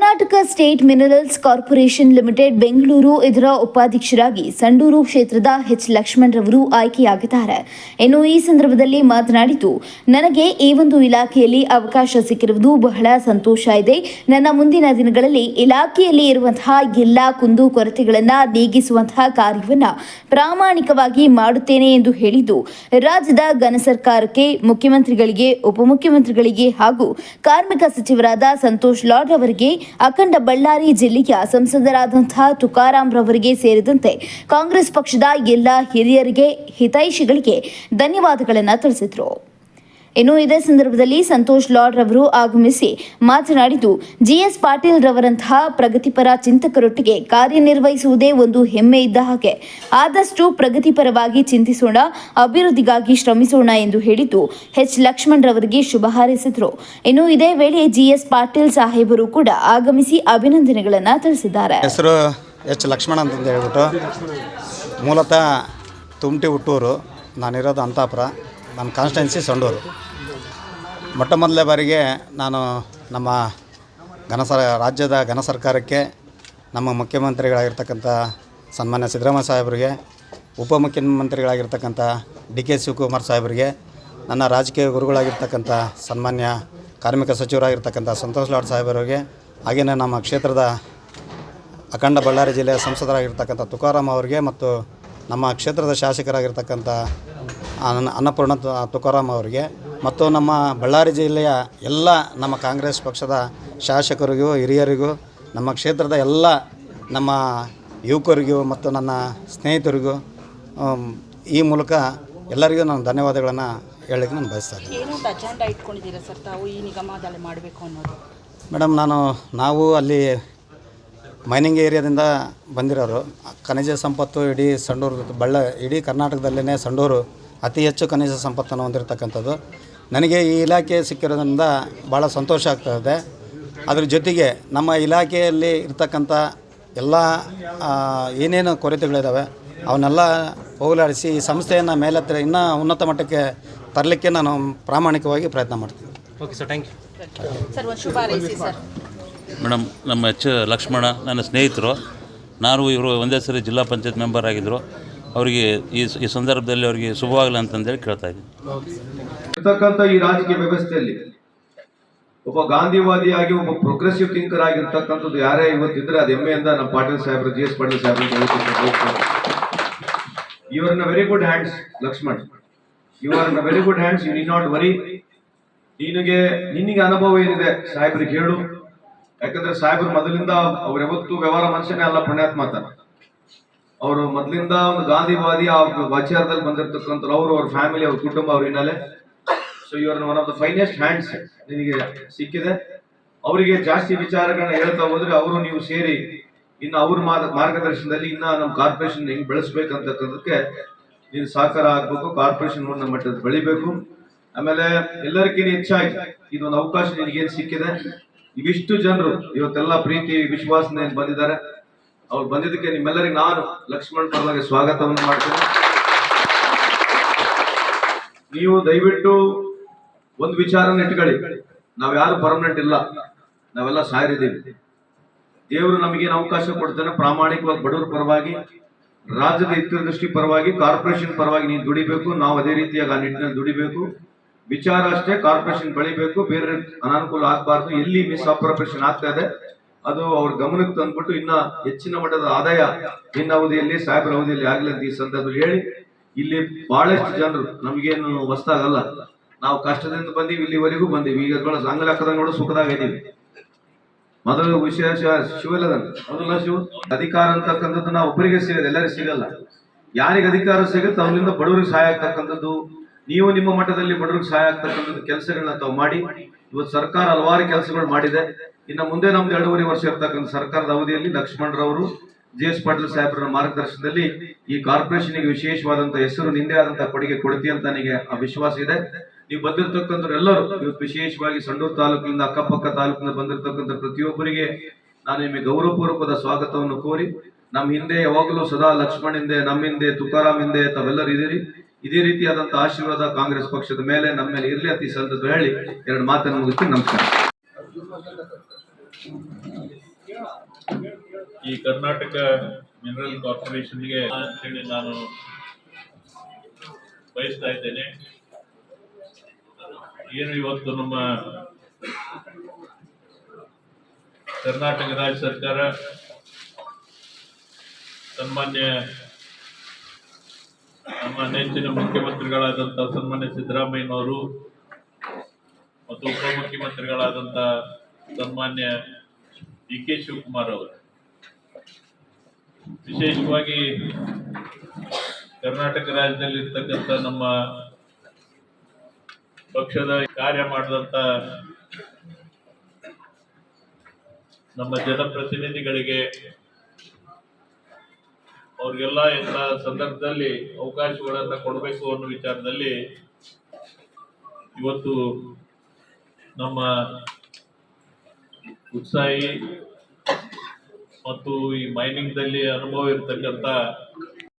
Karnataka state minerals corporation limited Bengaluru ಇದರ ಉಪಾಧ್ಯಕ್ಷರಾಗಿ ಸಂಡೂರು ಕ್ಷೇತ್ರದ ಎಚ್ ಲಕ್ಷ್ಮಣ್ ರವರು ಆಯ್ಕೆಯಾಗಿದ್ದಾರೆ. ಇನ್ನು ಈ ಸಂದರ್ಭದಲ್ಲಿ ಮಾತನಾಡಿದ್ದು, ನನಗೆ ಈ ಒಂದು ಇಲಾಖೆಯಲ್ಲಿ ಅವಕಾಶ ಸಿಕ್ಕಿರುವುದು ಬಹಳ ಸಂತೋಷ ಇದೆ. ನನ್ನ ಮುಂದಿನ ದಿನಗಳಲ್ಲಿ ಇಲಾಖೆಯಲ್ಲಿ ಇರುವಂತಹ ಎಲ್ಲ ಕುಂದು ಕೊರತೆಗಳನ್ನು ನೀಗಿಸುವಂತಹ ಕಾರ್ಯವನ್ನು ಪ್ರಾಮಾಣಿಕವಾಗಿ ಮಾಡುತ್ತೇನೆ ಎಂದು ಹೇಳಿದ್ದು, ರಾಜ್ಯದ ಘನ ಸರ್ಕಾರಕ್ಕೆ, ಮುಖ್ಯಮಂತ್ರಿಗಳಿಗೆ, ಉಪಮುಖ್ಯಮಂತ್ರಿಗಳಿಗೆ ಹಾಗೂ ಕಾರ್ಮಿಕ ಸಚಿವರಾದ ಸಂತೋಷ್ ಲಾಡ್ ಅವರಿಗೆ ಅಖಂಡ ಬಳ್ಳಾರಿ ಜಿಲ್ಲೆಯ ಸಂಸದರಾದಂತಹ ತುಕಾರಾಂ ರವರಿಗೆ ಸೇರಿದಂತೆ ಕಾಂಗ್ರೆಸ್ ಪಕ್ಷದ ಎಲ್ಲ ಹಿರಿಯರಿಗೆ ಹಿತೈಷಿಗಳಿಗೆ ಧನ್ಯವಾದಗಳನ್ನು ತಿಳಿಸಿದರು. ಇನ್ನು ಇದೇ ಸಂದರ್ಭದಲ್ಲಿ ಸಂತೋಷ್ ಲಾಡ್ ರವರು ಆಗಮಿಸಿ ಮಾತನಾಡಿದ್ದು ಜಿಎಸ್ ಪಾಟೀಲ್ ರವರಂತಹ ಪ್ರಗತಿಪರ ಚಿಂತಕರೊಟ್ಟಿಗೆ ಕಾರ್ಯನಿರ್ವಹಿಸುವುದೇ ಒಂದು ಹೆಮ್ಮೆ ಇದ್ದ ಹಾಗೆ. ಆದಷ್ಟು ಪ್ರಗತಿಪರವಾಗಿ ಚಿಂತಿಸೋಣ, ಅಭಿವೃದ್ಧಿಗಾಗಿ ಶ್ರಮಿಸೋಣ ಎಂದು ಹೇಳಿದ್ದು, ಎಚ್. ಲಕ್ಷ್ಮಣ್ ರವರಿಗೆ ಶುಭ ಹಾರೈಸಿದರು. ಇನ್ನು ಇದೇ ವೇಳೆ ಜಿಎಸ್ ಪಾಟೀಲ್ ಸಾಹೇಬರು ಕೂಡ ಆಗಮಿಸಿ ಅಭಿನಂದನೆಗಳನ್ನು ತಿಳಿಸಿದ್ದಾರೆ. ಹೆಸರು ಎಚ್. ಲಕ್ಷ್ಮಣ್ ಅಂತಂದು ಹೇಳ್ಬಿಟ್ಟು, ಮೂಲತಃ ತುಮಟಿ ಹುಟ್ಟೂರು, ನಾನಿರೋದು ಅಂತಾಪುರ. ನನ್ನ ಕಾನ್ಸ್ಟೆನ್ಸಿ ಸಂಡೂರು ಮೊಟ್ಟ ಮೊದಲೇ ಬಾರಿಗೆ ನಾನು ನಮ್ಮ ಘನ ಸರ, ರಾಜ್ಯದ ಘನ ಸರ್ಕಾರಕ್ಕೆ, ನಮ್ಮ ಮುಖ್ಯಮಂತ್ರಿಗಳಾಗಿರ್ತಕ್ಕಂಥ ಸನ್ಮಾನ್ಯ ಸಿದ್ದರಾಮಯ್ಯ ಸಾಹೇಬರಿಗೆ ಉಪಮುಖ್ಯಮಂತ್ರಿಗಳಾಗಿರ್ತಕ್ಕಂಥ ಡಿ ಕೆ ಶಿವಕುಮಾರ್ ಸಾಹೇಬರಿಗೆ, ನನ್ನ ರಾಜಕೀಯ ಗುರುಗಳಾಗಿರ್ತಕ್ಕಂಥ ಸನ್ಮಾನ್ಯ ಕಾರ್ಮಿಕ ಸಚಿವರಾಗಿರ್ತಕ್ಕಂಥ ಸಂತೋಷ್ ಲಾಡ್ ಸಾಹೇಬರಿಗೆ ಹಾಗೆಯೇ ನಮ್ಮ ಕ್ಷೇತ್ರದ ಅಖಂಡ ಬಳ್ಳಾರಿ ಜಿಲ್ಲೆಯ ಸಂಸದರಾಗಿರ್ತಕ್ಕಂಥ ತುಕಾರಾಮ್ ಅವರಿಗೆ ಮತ್ತು ನಮ್ಮ ಕ್ಷೇತ್ರದ ಶಾಸಕರಾಗಿರ್ತಕ್ಕಂಥ ಅನ್ನ ಅನ್ನಪೂರ್ಣ ತುಕಾರಾಮ್ ಅವರಿಗೆ. ಮತ್ತು ನಮ್ಮ ಬಳ್ಳಾರಿ ಜಿಲ್ಲೆಯ ಎಲ್ಲ ನಮ್ಮ ಕಾಂಗ್ರೆಸ್ ಪಕ್ಷದ ಶಾಸಕರಿಗೂ ಹಿರಿಯರಿಗೂ ನಮ್ಮ ಕ್ಷೇತ್ರದ ಎಲ್ಲ ನಮ್ಮ ಯುವಕರಿಗೂ ಮತ್ತು ನನ್ನ ಸ್ನೇಹಿತರಿಗೂ ಈ ಮೂಲಕ ಎಲ್ಲರಿಗೂ ನಾನು ಧನ್ಯವಾದಗಳನ್ನು ಹೇಳಲಿಕ್ಕೆ ನಾನು ಬಯಸ್ತಾ ಇದ್ದೀನಿ. ಏನು ಅಜೆಂಡಾ ಇಟ್ಕೊಂಡಿದ್ದೀರಾ ಸರ್ ತಾವು ಈ ನಿಗಮದಲ್ಲಿ ಮಾಡಬೇಕು ಅನ್ನೋದು? ಮೇಡಮ್ ನಾನು ನಾವು ಅಲ್ಲಿ ಮೈನಿಂಗ್ ಏರಿಯಾದಿಂದ ಬಂದಿರೋರು. ಖನಿಜ ಸಂಪತ್ತು ಇಡೀ ಸಂಡೂರು ಬಳ್ಳ ಇಡೀ ಕರ್ನಾಟಕದಲ್ಲೇ ಸಂಡೂರು ಅತಿ ಹೆಚ್ಚು ಖನಿಜ ಸಂಪತ್ತನ್ನು ಹೊಂದಿರತಕ್ಕಂಥದ್ದು. ನನಗೆ ಈ ಇಲಾಖೆ ಸಿಕ್ಕಿರೋದ್ರಿಂದ ಭಾಳ ಸಂತೋಷ ಆಗ್ತಾಯಿದೆ ಅದ್ರ ಜೊತೆಗೆ ನಮ್ಮ ಇಲಾಖೆಯಲ್ಲಿ ಇರ್ತಕ್ಕಂಥ ಎಲ್ಲ ಏನೇನು ಕೊರತೆಗಳಿದ್ದಾವೆ ಅವನ್ನೆಲ್ಲ ಹೋಗಲಾಡಿಸಿ ಈ ಸಂಸ್ಥೆಯನ್ನು ಮೇಲೆತ್ತರ ಇನ್ನೂ ಉನ್ನತ ಮಟ್ಟಕ್ಕೆ ತರಲಿಕ್ಕೆ ನಾನು ಪ್ರಾಮಾಣಿಕವಾಗಿ ಪ್ರಯತ್ನ ಮಾಡ್ತೀನಿ. Okay sir thank you sir ಒಂದು ಶುಭ ಹಾರೈಸಿ ಸರ್ ಮೇಡಮ್ ನಮ್ಮ ಎಚ್. ಲಕ್ಷ್ಮಣ ನನ್ನ ಸ್ನೇಹಿತರು. ನಾನು ಇವರು ಒಂದೇ ಸರಿ ಜಿಲ್ಲಾ ಪಂಚಾಯತ್ ಮೆಂಬರ್ ಆಗಿದ್ದರು ಅವರಿಗೆ ಈ ಈ ಸಂದರ್ಭದಲ್ಲಿ ಅವರಿಗೆ ಶುಭವಾಗಲಿ ಅಂತಂದೇಳಿ ಕೇಳ್ತಾ ಇದ್ದೀನಿ. ಈ ರಾಜಕೀಯ ವ್ಯವಸ್ಥೆಯಲ್ಲಿ ಒಬ್ಬ ಗಾಂಧಿವಾದಿಯಾಗಿ ಒಬ್ಬ ಪ್ರೋಗ್ರೆಸಿವ್ ಥಿಂಕರ್ ಆಗಿರ್ತಕ್ಕಂಥದ್ದು ಯಾರೇ ಇವತ್ತಿದ್ರೆ ಅದು ಹೆಮ್ಮೆಯಿಂದ ನಮ್ಮ ಪಾಟೀಲ್ ಸಾಹೇಬ್ರು, ಜಿ ಎಸ್ ಪಾಟೀಲ್ ಸಾಹೇಬ್ರು in very good hands Lakshman in very good hands you not worry ನಿನಗೆ ನಿನಗೆ ಅನುಭವ ಏನಿದೆ, ಸಾಹೇಬ್ರಿಗೆ ಹೇಳು. ಯಾಕಂದ್ರೆ ಸಾಹೇಬ್ರು ಮೊದಲಿಂದ ಅವ್ರು ಯಾವತ್ತೂ ವ್ಯವಹಾರ ಮನುಷ್ಯನೇ ಅಲ್ಲ, ಪುಣ್ಯಾತ್ಮ ಅವರು ಮೊದಲಿಂದ ಒಂದು ಗಾಂಧಿವಾದಿ ಆ ವಾಚಾರದಲ್ಲಿ ಬಂದಿರತಕ್ಕಂಥ ಅವರು ಅವ್ರ ಫ್ಯಾಮಿಲಿ ಅವ್ರ ಕುಟುಂಬ, ಅವ್ರ ಹಿನ್ನೆಲೆ. ಸೊ ಇವ್ರ one of the finest hands ನಿಮಗೆ ಸಿಕ್ಕಿದೆ. ಅವರಿಗೆ ಜಾಸ್ತಿ ವಿಚಾರಗಳನ್ನ ಹೇಳ್ತಾ ಹೋದ್ರೆ ಅವರು ನೀವು ಸೇರಿ, ಇನ್ನು ಅವ್ರ ಮಾರ್ಗ- ಮಾರ್ಗದರ್ಶನದಲ್ಲಿ ಇನ್ನ ನಮ್ಮ ಕಾರ್ಪೊರೇಷನ್ ಹೆಂಗ್ ಬೆಳೆಸ್ಬೇಕಂತಕ್ಕಂಥಕ್ಕೆ ನೀನು ಸಹಕಾರ ಆಗ್ಬೇಕು ಕಾರ್ಪೊರೇಷನ್ ನಮ್ಮ ಮಟ್ಟದ ಬೆಳಿಬೇಕು. ಆಮೇಲೆ ಎಲ್ಲರಿಗಿಂತ ಹೆಚ್ಚಾಗಿ ಇದೊಂದು ಅವಕಾಶ ನಿನಗೇನು ಸಿಕ್ಕಿದೆ? ಇವಿಷ್ಟು ಜನರು, ಇವತ್ತೆಲ್ಲ ಪ್ರೀತಿ, ವಿಶ್ವಾಸದಿಂದ ಬಂದಿದ್ದಾರೆ. ಅವ್ರು ಬಂದಿದ್ದಕ್ಕೆ ನಿಮ್ಮೆಲ್ಲರಿಗೆ ನಾನು ಲಕ್ಷ್ಮಣ್ ಪರವಾಗಿ ಸ್ವಾಗತವನ್ನು ಮಾಡ್ತೇನೆ. ನೀವು ದಯವಿಟ್ಟು ಒಂದು ವಿಚಾರನ ಇಟ್ಕೊಳ್ಳಿ. ನಾವ್ ಯಾರು ಪರ್ಮನೆಂಟ್ ಇಲ್ಲ. ನಾವೆಲ್ಲ ಸಾರಿದ್ದೀವಿ. ದೇವರು ನಮಗೇನು ಅವಕಾಶ ಕೊಡ್ತಾನೆ. ಪ್ರಾಮಾಣಿಕವಾಗಿ ಬಡವರ ಪರವಾಗಿ, ರಾಜ್ಯದ ಹಿತದೃಷ್ಟಿ ಪರವಾಗಿ, ಕಾರ್ಪೊರೇಷನ್ ಪರವಾಗಿ ನೀನು ದುಡಿಬೇಕು. ನಾವು ಅದೇ ರೀತಿಯಾಗಿ ಆ ನಿಟ್ಟಿನಲ್ಲಿ ದುಡಿಬೇಕು. ವಿಚಾರ ಅಷ್ಟೇ, ಕಾರ್ಪೊರೇಷನ್ ಬೆಳಿಬೇಕು. ಬೇರೆ ಅನಾನುಕೂಲ ಆಗಬಾರ್ದು. ಎಲ್ಲಿ ಮಿಸ್ ಅಪ್ರೋಪ್ರೇಷನ್ ಆಗ್ತಾ ಇದೆ ಅದು ಅವ್ರ ಗಮನಕ್ಕೆ ತಂದ್ಬಿಟ್ಟು ಇನ್ನ ಹೆಚ್ಚಿನ ಮಟ್ಟದ ಆದಾಯ ಇನ್ನ ಅವಧಿಯಲ್ಲಿ, ಸಾಹೇಬರ ಅವಧಿಯಲ್ಲಿ ಆಗಲಿ ಅಂತ ಈ ಸಂದರ್ಭದಲ್ಲಿ ಹೇಳಿ, ಇಲ್ಲಿ ಬಹಳಷ್ಟು ಜನರು ನಮಗೇನು ಹೊಸ್ತಾಗಲ್ಲ ನಾವು ಕಷ್ಟದಿಂದ ಬಂದೀವಿ, ಇಲ್ಲಿವರೆಗೂ ಬಂದೀವಿ. ಈಗ ಅಂಗ ಲೆಕ್ಕದಾಗ ನೋಡು, ಸುಖದಾಗ ಇದೀವಿ. ಮೊದಲು ವಿಶೇಷ ಶಿವಲದನ್ ಮೊದಲ ಶಿವ? ಅಧಿಕಾರ ಅಂತಕ್ಕಂಥದ್ದು ನಾವು ಒಬ್ಬರಿಗೆ ಸಿಗಲ್ಲ, ಎಲ್ಲರಿಗೂ ಸಿಗಲ್ಲ. ಯಾರಿಗೆ ಅಧಿಕಾರ ಸಿಗುತ್ತೆ ಅವರಿಂದ ಬಡವರಿಗೆ ಸಹಾಯ ಆಗ್ತಕ್ಕಂಥದ್ದು, ನೀವು ನಿಮ್ಮ ಮಟ್ಟದಲ್ಲಿ ಬಡವರಿಗೆ ಸಹಾಯ ಆಗ್ತಕ್ಕಂಥದ್ದು ಕೆಲಸಗಳನ್ನ ತಾವು ಮಾಡಿ. ಇವತ್ತು ಸರ್ಕಾರ ಹಲವಾರು ಕೆಲಸಗಳು ಮಾಡಿದೆ. ಇನ್ನು ಮುಂದೆ ನಮ್ದು ಎರಡೂವರೆ ವರ್ಷ ಇರ್ತಕ್ಕಂಥ ಸರ್ಕಾರದ ಅವಧಿಯಲ್ಲಿ ಲಕ್ಷ್ಮಣರವರು ಜಿ ಎಸ್ ಪಾಟೀಲ್ ಸಾಹೇಬರ ಮಾರ್ಗದರ್ಶನದಲ್ಲಿ ಈ ಕಾರ್ಪೊರೇಷನ್ಗೆ ವಿಶೇಷವಾದಂತ ಹೆಸರು, ನಿಂದೆ ಆದಂತ ಕೊಡುಗೆ ಕೊಡ್ತೀಯ ಅಂತ ನನಗೆ ಆ ವಿಶ್ವಾಸ ಇದೆ. ನೀವು ಬಂದಿರತಕ್ಕಂಥ ಎಲ್ಲರೂ ವಿಶೇಷವಾಗಿ ಸಂಡೂರು ತಾಲೂಕಿನಿಂದ ಅಕ್ಕಪಕ್ಕ ತಾಲೂಕಿನಿಂದ ಬಂದಿರತಕ್ಕಂಥ ಪ್ರತಿಯೊಬ್ಬರಿಗೆ ನಾನು ನಿಮಗೆ ಗೌರವಪೂರ್ವಕದ ಸ್ವಾಗತವನ್ನು ಕೋರಿ, ನಮ್ಮ ಹಿಂದೆ ಯಾವಾಗಲೂ ಸದಾ ಲಕ್ಷ್ಮಣ್ ಹಿಂದೆ, ನಮ್ಮ ಹಿಂದೆ ತುಕಾರಾಮ್ ಹಿಂದೆ, ತಾವೆಲ್ಲರೂ ಇದೀರಿ ಇದೇ ರೀತಿಯಾದಂಥ ಆಶೀರ್ವಾದ ಕಾಂಗ್ರೆಸ್ ಪಕ್ಷದ ಮೇಲೆ, ನಮ್ಮ ಮೇಲೆ ಇರಲಿ ಅತಿ ಸಂತದ್ದು ಹೇಳಿ, ಎರಡು ಮಾತನ್ನು ಮುಗಿಸಿ ನಮಸ್ಕಾರ. ಈ ಕರ್ನಾಟಕ ಮಿನರಲ್ ಕಾರ್ಪೊರೇಷನ್ಗೆ ಅಂತೇಳಿ ನಾನು ಬಯಸ್ತಾ ಇದ್ದೇನೆ. ಏನು ಇವತ್ತು ನಮ್ಮ ಕರ್ನಾಟಕ ರಾಜ್ಯ ಸರ್ಕಾರ ಸನ್ಮಾನ್ಯ ನಮ್ಮ ನೆಚ್ಚಿನ ಮುಖ್ಯಮಂತ್ರಿಗಳಾದಂಥ ಸನ್ಮಾನ್ಯ ಸಿದ್ದರಾಮಯ್ಯನವರು ಮತ್ತು ಉಪಮುಖ್ಯಮಂತ್ರಿಗಳಾದಂಥ ಸನ್ಮಾನ್ಯ ಡಿ ಕೆ ಶಿವಕುಮಾರ್ ಅವರು. ವಿಶೇಷವಾಗಿ ಕರ್ನಾಟಕ ರಾಜ್ಯದಲ್ಲಿ ಇರ್ತಕ್ಕಂಥ ನಮ್ಮ ಪಕ್ಷದ ಕಾರ್ಯ ಮಾಡಿದಂಥ ನಮ್ಮ ಜನಪ್ರತಿನಿಧಿಗಳಿಗೆ ಅವ್ರಿಗೆಲ್ಲ ಎಲ್ಲ ಸಂದರ್ಭದಲ್ಲಿ ಅವಕಾಶಗಳನ್ನ ಕೊಡಬೇಕು ಅನ್ನೋ ವಿಚಾರದಲ್ಲಿ ಇವತ್ತು ನಮ್ಮ ಉತ್ಸಾಹಿ ಮತ್ತು ಈ ಮೈನಿಂಗ್ ದಲ್ಲಿ ಅನುಭವ ಇರತಕ್ಕಂತ